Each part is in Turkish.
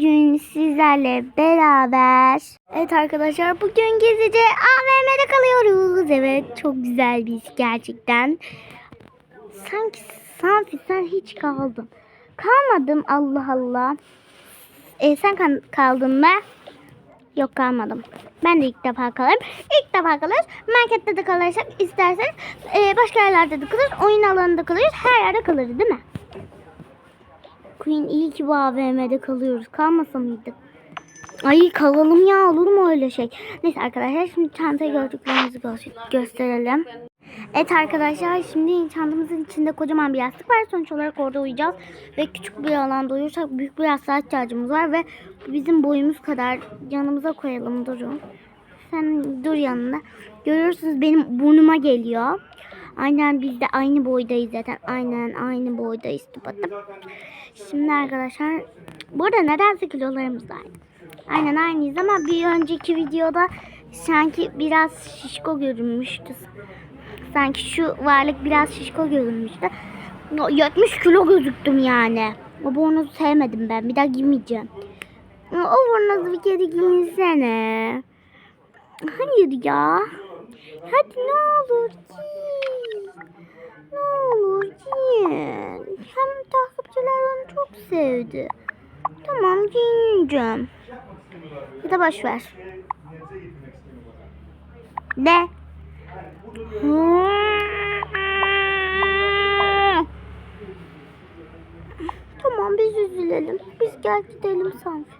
bugün sizlerle beraber Evet arkadaşlar bugün gizlice AVM'de kalıyoruz. Evet çok güzel bir iş gerçekten. Sanki sanki sen hiç kaldın. Kalmadım Allah Allah. E, sen kaldın mı? Yok kalmadım. Ben de ilk defa kalırım. İlk defa kalırız. Markette de kalırsak isterseniz e, başka yerlerde de kalırız. Oyun alanında kalırız. Her yerde kalırız değil mi? Queen iyi ki bu AVM'de kalıyoruz. Kalmasa mıydık? Ay kalalım ya olur mu öyle şey? Neyse arkadaşlar şimdi çantayı gördüklerimizi gö- gösterelim. Evet arkadaşlar şimdi çantamızın içinde kocaman bir yastık var. Sonuç olarak orada uyuyacağız. Ve küçük bir alanda uyursak büyük bir yastığa ihtiyacımız var. Ve bizim boyumuz kadar yanımıza koyalım durun. Sen dur yanında. Görüyorsunuz benim burnuma geliyor. Aynen biz de aynı boydayız zaten. Aynen aynı boydayız tıpatıp. Şimdi arkadaşlar burada nedense kilolarımız aynı. Aynen aynıyız ama bir önceki videoda sanki biraz şişko görünmüştü. Sanki şu varlık biraz şişko görünmüştü. O 70 kilo gözüktüm yani. O bornozu sevmedim ben. Bir daha giymeyeceğim. O bornozu bir kere giysene. Hayır ya. Hadi ne olur giy. Ne olur giyin. Hem takipçiler onu çok sevdi. Tamam giyineceğim. Ya da boş ver. De. Tamam biz üzülelim. Biz gel gidelim sanki.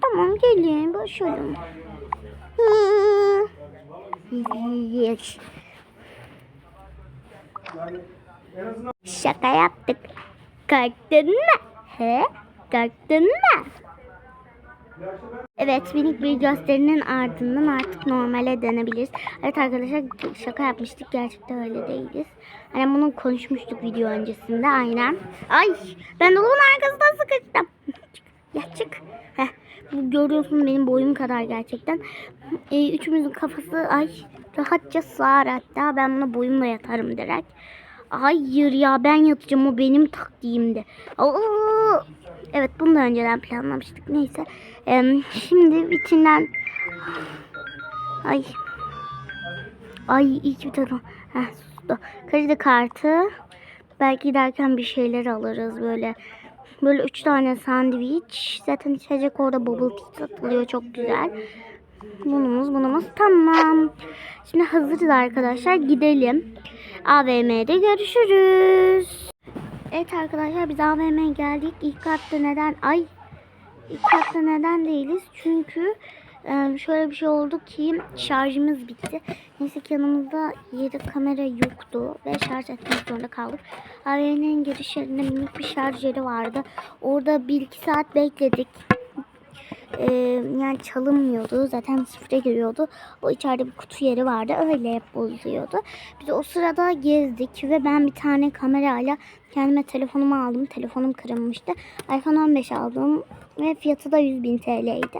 Tamam gelin başlayalım. Yes. Şaka yaptık. Kalktın mı? He? Kalktın mı? Evet minik bir gösterinin ardından artık normale dönebiliriz. Evet arkadaşlar şaka yapmıştık. Gerçekten öyle değiliz. Hani bunu konuşmuştuk video öncesinde aynen. Ay ben dolabın arkasından sıkıştım. Ya çık. Heh, bu görüyorsun benim boyum kadar gerçekten. Ee, üçümüzün kafası ay rahatça sığar hatta. Ben buna boyumla yatarım direkt. Hayır ya ben yatacağım o benim taktiğimdi. Aa! Evet bunu da önceden planlamıştık. Neyse. Ee, şimdi içinden ay ay iyi ki sustu. Kredi kartı. Belki giderken bir şeyler alırız böyle. Böyle üç tane sandviç. Zaten içecek orada bubble tea satılıyor. Çok güzel. Bunumuz bunumuz tamam. Şimdi hazırız arkadaşlar. Gidelim. AVM'de görüşürüz. Evet arkadaşlar biz AVM'ye geldik. İlk katta neden? Ay ilk katta neden değiliz? Çünkü e, şöyle bir şey oldu ki şarjımız bitti. Neyse ki yanımızda yedek kamera yoktu ve şarj etmek zorunda kaldık. AVM'nin giriş minik bir şarj yeri vardı. Orada bir iki saat bekledik. Ee, yani çalınmıyordu. Zaten şifre giriyordu. O içeride bir kutu yeri vardı. Öyle hep bozuluyordu. Biz o sırada gezdik ve ben bir tane kamerayla kendime telefonumu aldım. Telefonum kırılmıştı. iPhone 15 aldım ve fiyatı da 100 bin TL'ydi.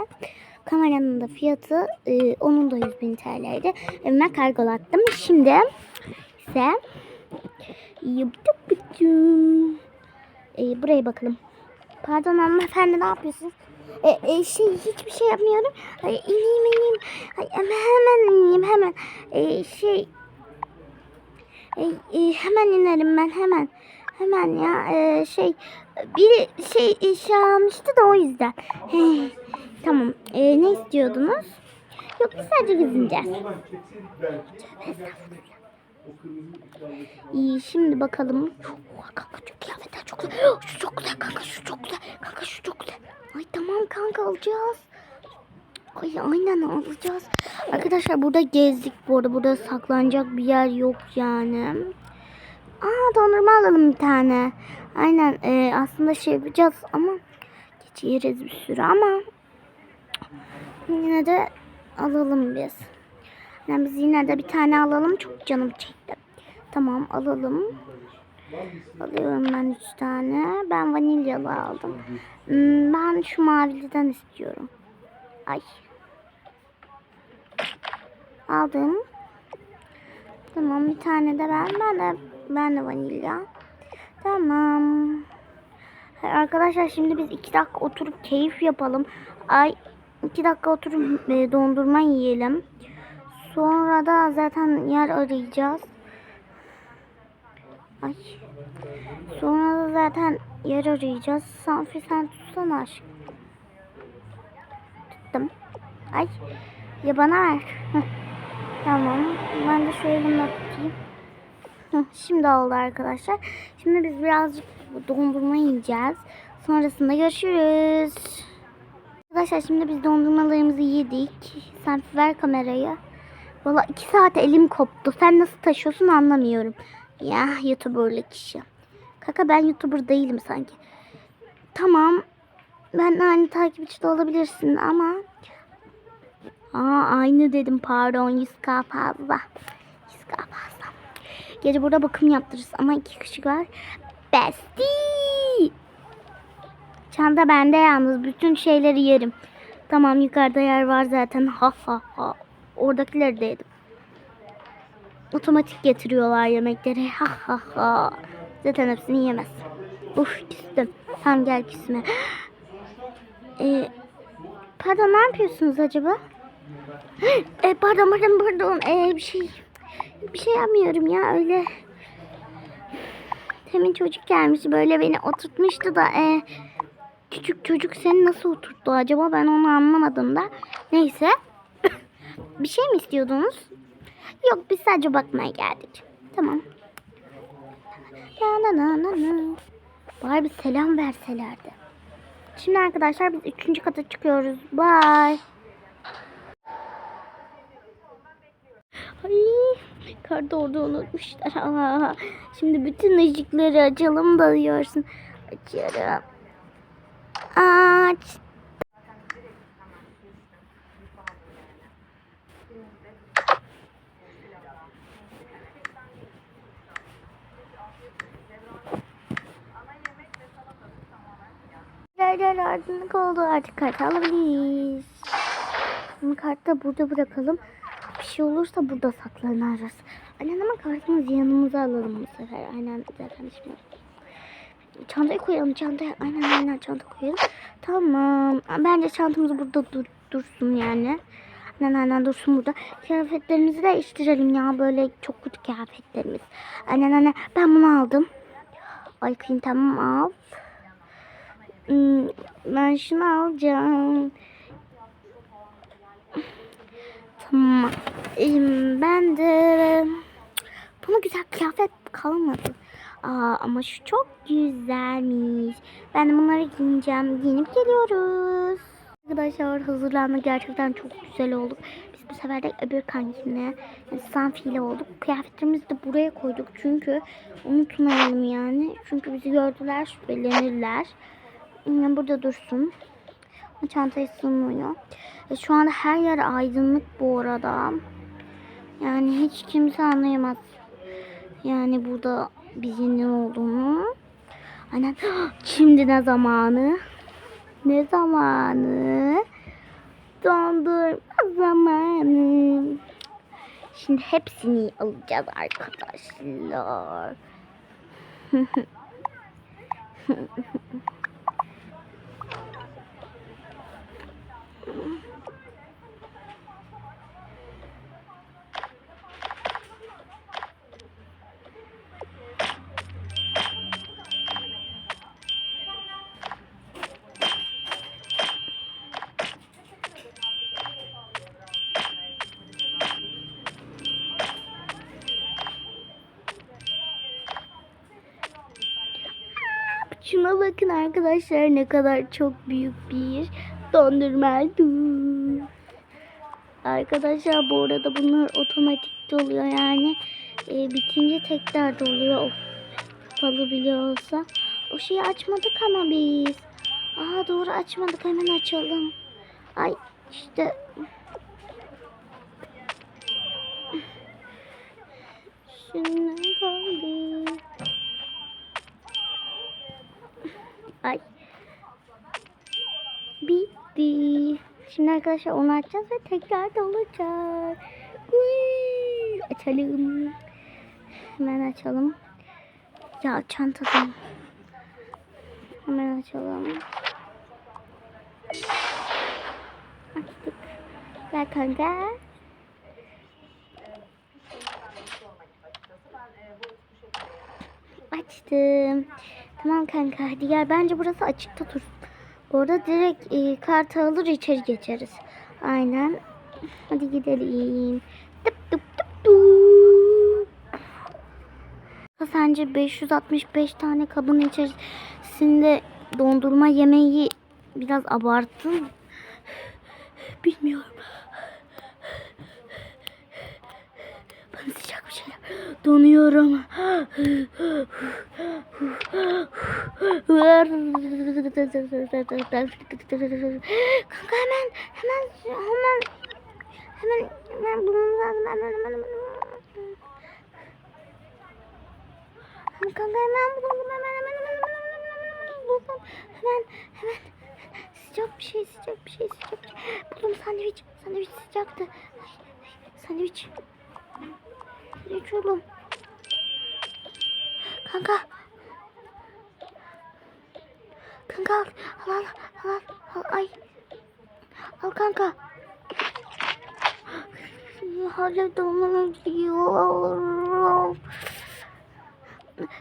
Kameranın da fiyatı e, onun da 100 bin TL'ydi. Evime kargolattım. Şimdi ise yaptım. E, buraya bakalım. Pardon hanımefendi ne yapıyorsunuz? E, e, şey hiçbir şey yapmıyorum. Ay, ineyim ineyim. Ay, hemen hemen ineyim hemen. E, şey e, e, hemen inerim ben hemen. Hemen ya e, şey bir şey eşya almıştı da o yüzden. He, tamam. E, ne istiyordunuz? Yok biz sadece gezineceğiz. İyi şimdi bakalım. Oha, kanka çok kıyafetler çok güzel. Şu çok güzel kanka şu çok güzel. Kanka şu çok güzel. Ay tamam kanka alacağız. Ay aynen alacağız. Arkadaşlar burada gezdik bu arada. Burada saklanacak bir yer yok yani. Aa dondurma alalım bir tane. Aynen e, aslında şey yapacağız ama geç bir sürü ama yine de alalım biz. Yani biz yine de bir tane alalım. Çok canım çekti. Tamam alalım. Alıyorum ben üç tane. Ben vanilyalı aldım. Hmm, Ben şu maviliden istiyorum. Ay. Aldım. Tamam bir tane de ben. Ben de ben de vanilya. Tamam. arkadaşlar şimdi biz iki dakika oturup keyif yapalım. Ay iki dakika oturup e, dondurma yiyelim. Sonra da zaten yer arayacağız. Ay. Sonra da zaten yer arayacağız. Sanfi sen tutsana aşkım. Tuttum. Ay. Ya bana ver. Tamam. Ben de şu elimle tutayım. Şimdi oldu arkadaşlar. Şimdi biz birazcık dondurma yiyeceğiz. Sonrasında görüşürüz. Arkadaşlar şimdi biz dondurmalarımızı yedik. Sen ver kamerayı. Valla iki saat elim koptu. Sen nasıl taşıyorsun anlamıyorum. Ya youtuberlık işi. Kaka ben youtuber değilim sanki. Tamam. Ben aynı takipçi de olabilirsin ama. Aa aynı dedim pardon 100k fazla. 100k fazla. Gece burada bakım yaptırırız ama iki kişi var. Bestie. Çanta bende yalnız. Bütün şeyleri yerim. Tamam yukarıda yer var zaten. Ha ha ha. Oradakileri de yedim. Otomatik getiriyorlar yemekleri. Ha ha ha. Zaten hepsini yemez. Uf küstüm. Tamam gel küsme. Ee, pardon ne yapıyorsunuz acaba? E, pardon pardon pardon. Ee, bir şey bir şey yapmıyorum ya öyle. Temin çocuk gelmiş böyle beni oturtmuştu da e, küçük çocuk seni nasıl oturttu acaba ben onu anlamadım da. Neyse. Bir şey mi istiyordunuz? Yok biz sadece bakmaya geldik. Tamam. La la bir selam verselerdi. Şimdi arkadaşlar biz üçüncü kata çıkıyoruz. Bye. Ay, karda orada unutmuşlar. Aa, şimdi bütün ışıkları açalım da diyorsun. Açıyorum. Aç. Gel ardınlık oldu artık kart alabiliriz. Şimdi kartı da burada bırakalım. Bir şey olursa burada saklanırız. Aynen ama kartımızı yanımıza alalım bu sefer. Aynen zaten şimdi. Çantayı koyalım çantaya. Aynen aynen çanta koyalım. Tamam. Bence çantamız burada dur, dursun yani. Aynen aynen dursun burada. Kıyafetlerimizi değiştirelim ya. Böyle çok kötü kıyafetlerimiz. Aynen aynen. Ben bunu aldım. Ay kıyım tamam al. Hmm, Ben şunu alacağım. Tamam. Ben de buna güzel kıyafet kalmadı. Aa, ama şu çok güzelmiş. Ben de bunları giyeceğim. Giyinip geliyoruz. Arkadaşlar hazırlanma gerçekten çok güzel olduk. Biz bu sefer de öbür kankine yani Sanfi'yle olduk. Kıyafetlerimizi de buraya koyduk çünkü unutmayalım yani. Çünkü bizi gördüler şüphelenirler. Burada dursun. Çantayı sığmıyor. E, şu anda her yer aydınlık bu arada. Yani hiç kimse anlayamaz. Yani burada bizim ne olduğunu. Aynen. Şimdi ne zamanı? Ne zamanı? Dondurma zamanı. Şimdi hepsini alacağız arkadaşlar. Şuna bakın arkadaşlar ne kadar çok büyük bir dondurma dur. Arkadaşlar bu arada bunlar otomatik doluyor yani e, bitince tekrar doluyor. Of, kapalı bile olsa. O şeyi açmadık ama biz. Aa doğru açmadık hemen açalım. Ay işte. Şimdi kaldı. Ay. Bitti. Şimdi arkadaşlar onu açacağız ve tekrar dolacak. Açalım. Hemen açalım. Ya çantadan. Hemen açalım. Açtık. Ver kanka. Açtım. Tamam kanka hadi gel. Bence burası açıkta dur. Orada direkt e, kartı alır içeri geçeriz. Aynen. Hadi gidelim. Tıp tıp tıp tıp. Sence 565 tane kabın içerisinde dondurma yemeği biraz abarttın. Bilmiyorum. Bana sıcak. Donuyorum. Kanka hemen hemen hemen hemen hemen bulmamız lazım. Hemen hemen hemen. Kanka hemen bulalım hemen hemen hemen hemen bulalım. Hemen hemen sıcak bir şey sıcak bir şey sıcak bir şey. Buldum sandviç sandviç sıcaktı. Sandviç. Sandviç oğlum. Kanka. Kanka al al al al al, ay. Al kanka. Hala dolmamı gidiyor.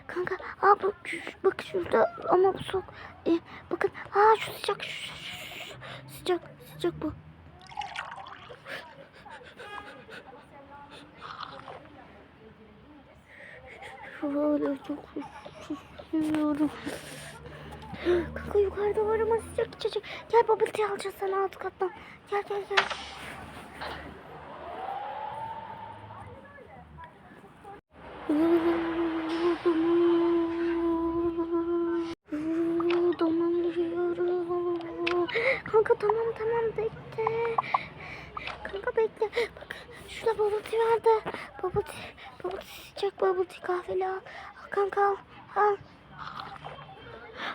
Kanka aa bak, bak şurada ama bu soğuk. Ee, bakın aa şu sıcak şu, şu- şu- sıcak sıcak bu. Hala çok susuyorum. Kanka yukarıda var ama sıcak içecek. Gel bubble tea alacağız sana alt kattan. Gel gel gel. Kanka tamam tamam bekle. Şurada bubble tea vardı. Bubble tea, bubble tea sıcak bubble tea kahveli al. Al kanka al.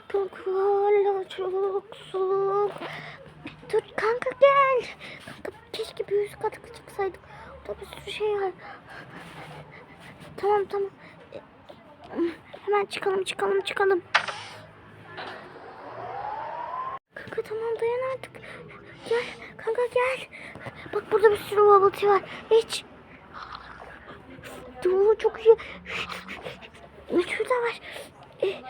Kanka çok soğuk. Dur kanka gel. Kanka keşke bir yüz katı çıksaydık. Orada bir sürü şey var. Tamam tamam. Hemen çıkalım çıkalım çıkalım. Kanka tamam dayan artık. Gel kanka gel. Bak burada bir sürü bubble tea var. İç. Dur çok iyi. Şurada var. E,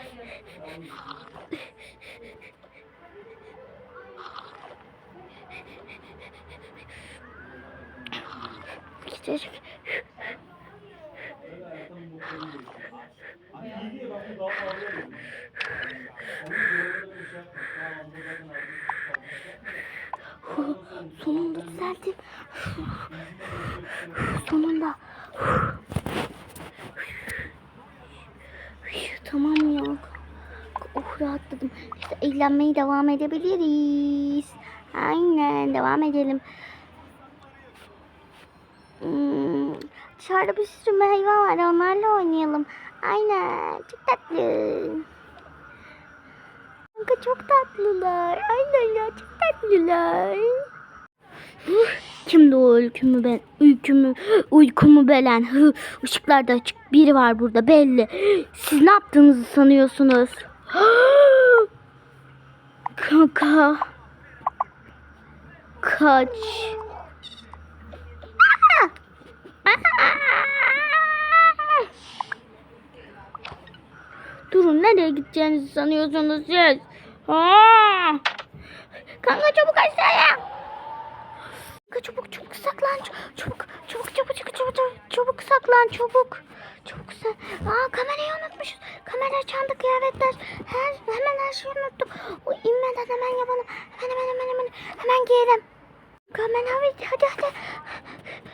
Sonunda. Tamam ya. Oh rahatladım. İşte eğlenmeye devam edebiliriz. Aynen devam edelim. Hmm, dışarıda bir sürü meyve var onlarla oynayalım. Aynen çok tatlı. Kanka çok tatlılar. Aynen ya çok tatlılar. Kimdi o öykümü ben? Öykümü, uykumu bölen. Hı, ışıklar da açık. Biri var burada belli. Siz ne yaptığınızı sanıyorsunuz? Kanka. Kaç. Durun nereye gideceğinizi sanıyorsunuz siz? Aa! Kanka çabuk aşağıya. Çabuk çabuk saklan. Çabuk çabuk çabuk çabuk çabuk çabuk, çabuk saklan çabuk. Çabuk sen. Aa kamerayı unutmuşuz. Kamera çanta kıyafetler. Her, hemen her şeyi unuttuk. O inmeden hemen yapalım. Hemen hemen hemen hemen. Hemen giyelim. Hemen hadi hadi hadi.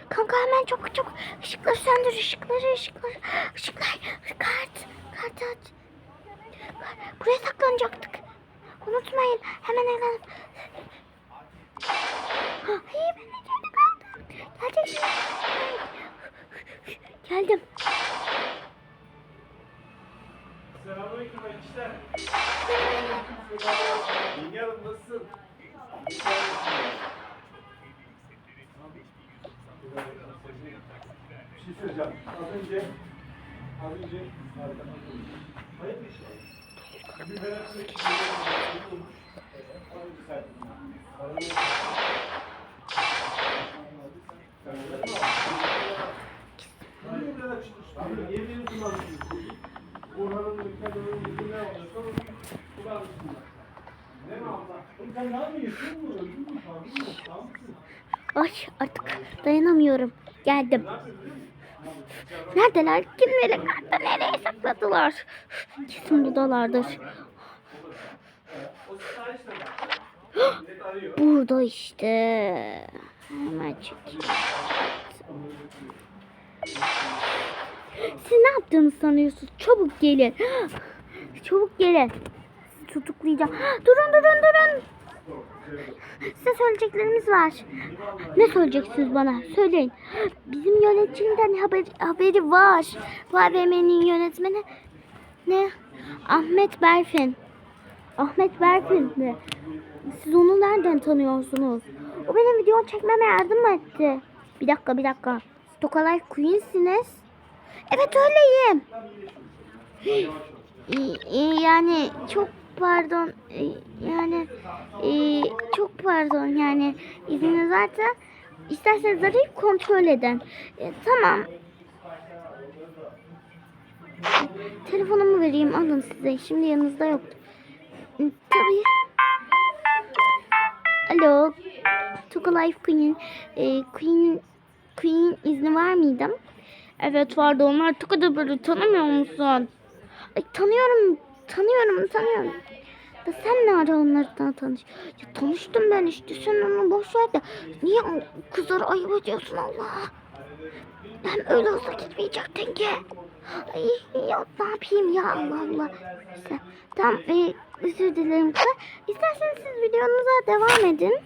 Kanka hemen çabuk çabuk. Işıkları söndür ışıkları ışıkları. Işıklar. Kart. Kart aç. Buraya saklanacaktık. Unutmayın. Hemen hemen. Hayır ben de içeride kaldım. Geldim. Selamünaleyküm gençler. Yenge Hanım nasılsın? Bir şey söyleyeceğim. Az önce, az önce, hayır bir şey. Bir merak ettim. Ay artık dayanamıyorum. Geldim. Neredeler? Kim nereye? Nereye sakladılar? Kesin buradalardır. Burada işte. Çekeyim. Siz ne yaptığını sanıyorsunuz? Çabuk gelin. Çabuk gelin. Tutuklayacağım. Durun durun durun. Size söyleyeceklerimiz var. Ne söyleyeceksiniz bana? Söyleyin. Bizim yöneticimden haber, haberi var. Bu AVM'nin yönetmeni ne? Ahmet Berfin. Ahmet Berfin mi? Siz onu nereden tanıyorsunuz? O benim video çekmeme yardım etti. Bir dakika bir dakika. Stokalay Queen'siniz. Evet öyleyim. Yani çok pardon. Yani çok pardon yani izniniz varsa isterseniz arayıp kontrol edin. E, tamam. Telefonumu vereyim alın size. Şimdi yanınızda yok. Tabii. Alo. Toka Life Queen. E, Queen Queen izni var mıydı? Evet vardı. Onlar Toka'da böyle tanımıyor musun? Ay, tanıyorum. Tanıyorum. Tanıyorum. Da sen ne ara onlardan tanış? Ya tanıştım ben işte. Sen onu boş ver de. Niye o kızlara ayıp ediyorsun Allah? Hem öyle olsa gitmeyecektin ki. Ay ya ne yapayım ya Allah Allah. Neyse. Tamam e, özür dilerim. İsterseniz siz videonuza devam edin.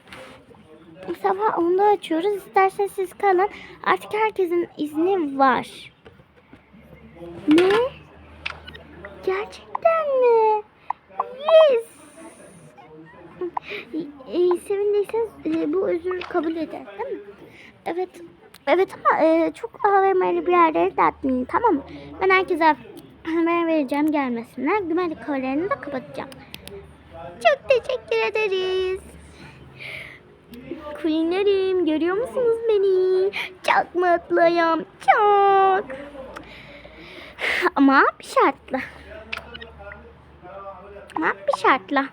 Sabah onda açıyoruz. İsterseniz siz kalın. Artık herkesin izni var. Ne? Gerçekten mi? Yes. E, sevindiyseniz e, bu özür kabul eder değil mi? Evet. Evet ama e, çok AVM'li bir yerlere dağıtmayın tamam mı? Ben herkese haber vereceğim gelmesinler. Güvenlik kameralerini de kapatacağım. Çok teşekkür ederiz. Queenlerim görüyor musunuz beni? Çok mutluyum. Çok. Ama bir şartla. Ama bir şartla.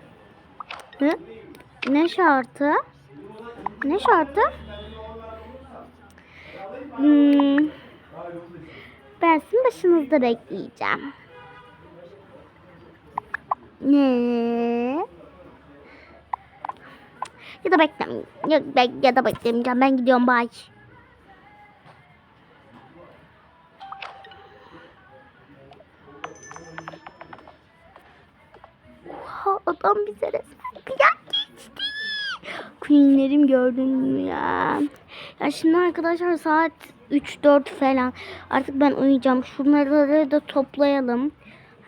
Hı? Ne şartı? Ne şartı? Hmm. Ben sizin başınızda bekleyeceğim. Ne? Ya da beklemeyeyim. Ya, ben, ya da beklemeyeceğim. Ben gidiyorum. Bye. Oha, adam bize resmen kıyak geçti. Queenlerim gördün mü ya? Ya şimdi arkadaşlar saat 3-4 falan. Artık ben uyuyacağım. Şunları da toplayalım.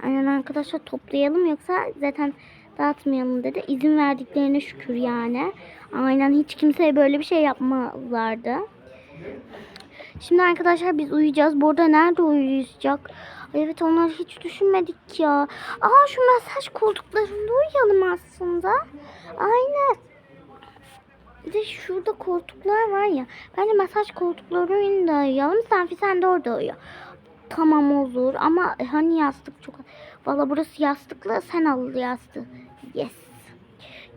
Aynen arkadaşlar toplayalım yoksa zaten dağıtmayalım dedi. İzin verdiklerine şükür yani. Aynen hiç kimseye böyle bir şey yapmazlardı. Şimdi arkadaşlar biz uyuyacağız. Bu arada nerede uyuyacak? Evet onları hiç düşünmedik ya. Aa şu masaj koltuklarında uyuyalım aslında. Aynen. Bir de şurada koltuklar var ya. Bence masaj koltuklarında uyuyalım. Senfi sen de orada uyu. Tamam olur ama hani yastık çok... Valla burası yastıklı sen al yastığı. Yes.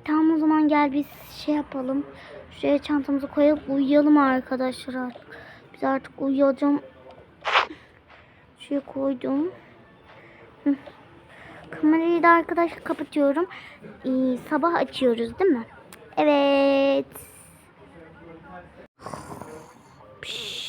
Tamam o zaman gel biz şey yapalım. Şuraya çantamızı koyup uyuyalım arkadaşlar artık. Biz artık uyuyacağım. Şuraya koydum. Kamerayı da arkadaşlar kapatıyorum. Ee, sabah açıyoruz değil mi? Evet. Pişt.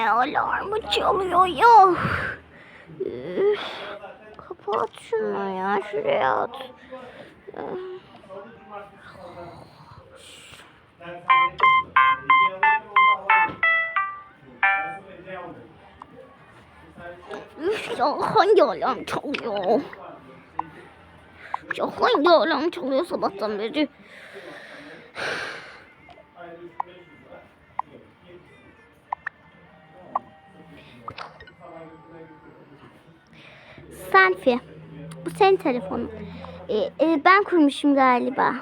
Ay ne alarmı çalıyor ya. Üf. Kapat şunu ya şuraya at. Üf. Ya hangi alarm çalıyor? Ya hangi alarm çalıyor sabahtan beri? Selfie. Bu senin telefonun. Ee, e, ben kurmuşum galiba.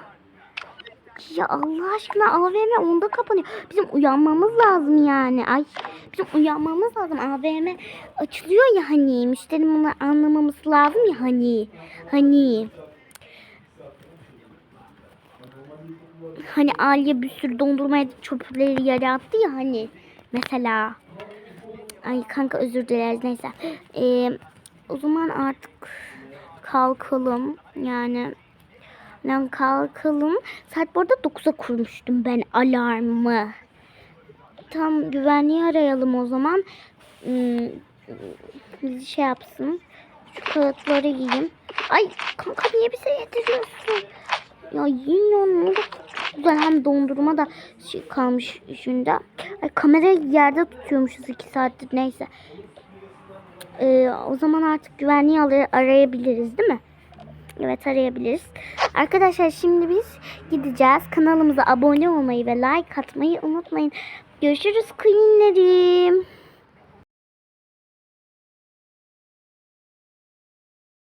Ya Allah aşkına AVM onda kapanıyor. Bizim uyanmamız lazım yani. Ay bizim uyanmamız lazım. AVM açılıyor ya hani. Müşterinin bunu anlamamız lazım ya hani. Hani. Hani Aliye bir sürü dondurmaya çöpleri yere attı ya hani. Mesela. Ay kanka özür dileriz neyse. Ee, o zaman artık kalkalım. Yani Lan kalkalım. Saat bu arada 9'a kurmuştum ben alarmı. Tam güvenliği arayalım o zaman. Hmm, bizi şey yapsın. Şu kağıtları yiyeyim. Ay kanka niye bize yediriyorsun? Ya yiyin onu. Ne de çok hem dondurma da şey kalmış üstünde. Ay kamerayı yerde tutuyormuşuz 2 saattir neyse. Ee, o zaman artık güvenliği ar- arayabiliriz değil mi? Evet arayabiliriz. Arkadaşlar şimdi biz gideceğiz. Kanalımıza abone olmayı ve like atmayı unutmayın. Görüşürüz queenlerim.